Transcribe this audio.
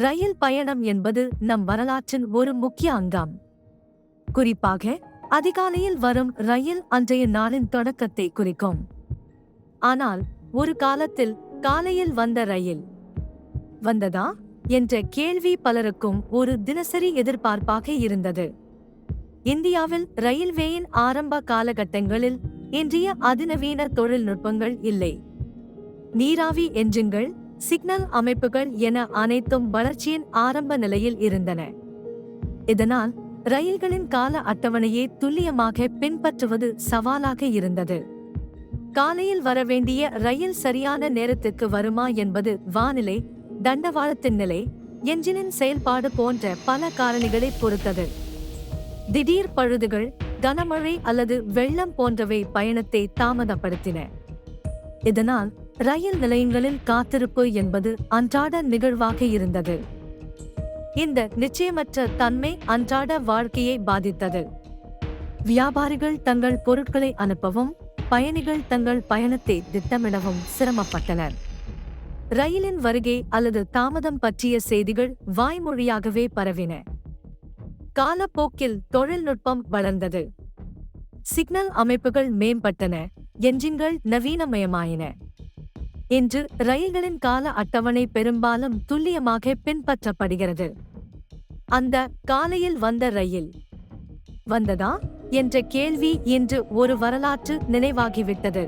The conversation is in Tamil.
ரயில் பயணம் என்பது நம் வரலாற்றின் ஒரு முக்கிய அங்கம். குறிப்பாக அதிகாலையில் வரும் ரயில் அன்றைய நாளின் தொடக்கத்தை குறிக்கும். ஆனால் ஒரு காலத்தில் காலையில் வந்த ரயில் வந்ததா? என்ற கேள்வி பலருக்கும் ஒரு தினசரி எதிர்பார்ப்பாக இருந்தது. இந்தியாவில் ரயில்வேயின் ஆரம்ப காலகட்டங்களில் இன்றைய அதிநவீன தொழில்நுட்பங்கள் இல்லை. நீராவி என்ஜின்கள் சிக்னல் அமைப்புகள் என அனைத்தும் வளர்ச்சியின் ஆரம்ப நிலையில் இருந்தன. இதனால் ரயில்களின் கால அட்டவணையை துல்லியமாக பின்பற்றுவது சவாலாக இருந்தது. காலையில் வரவேண்டிய ரயில் சரியான நேரத்துக்கு வருமா என்பது வானிலை தண்டவாளத்தின் நிலை என்ஜினின் செயல்பாடு போன்ற பல காரணிகளை பொறுத்தது. திடீர் பழுதுகள் கனமழை அல்லது வெள்ளம் போன்றவை பயணத்தை தாமதப்படுத்தின. இதனால் ரயில் நிலையங்களில் காத்திருப்பு என்பது அன்றாட நிகழ்வாக இருந்தது. இந்த நிச்சயமற்ற தன்மை அன்றாட வாழ்க்கையை பாதித்தது. வியாபாரிகள் தங்கள் பொருட்களை அனுப்பவும் பயணிகள் தங்கள் பயணத்தை திட்டமிடவும் சிரமப்பட்டனர். ரயிலின் வருகை அல்லது தாமதம் பற்றிய செய்திகள் வாய்மொழியாகவே பரவின. காலப்போக்கில் தொழில்நுட்பம் வளர்ந்தது. சிக்னல் அமைப்புகள் மேம்பட்டன. என்ஜின்கள் நவீனமயமாயின. இன்று ரயில்களின் கால அட்டவணை பெரும்பாலும் துல்லியமாக பின்பற்றப்படுகிறது. அந்த காலையில் வந்த ரயில் வந்ததா? என்ற கேள்வி இன்று ஒரு வரலாற்று நினைவாகிவிட்டது.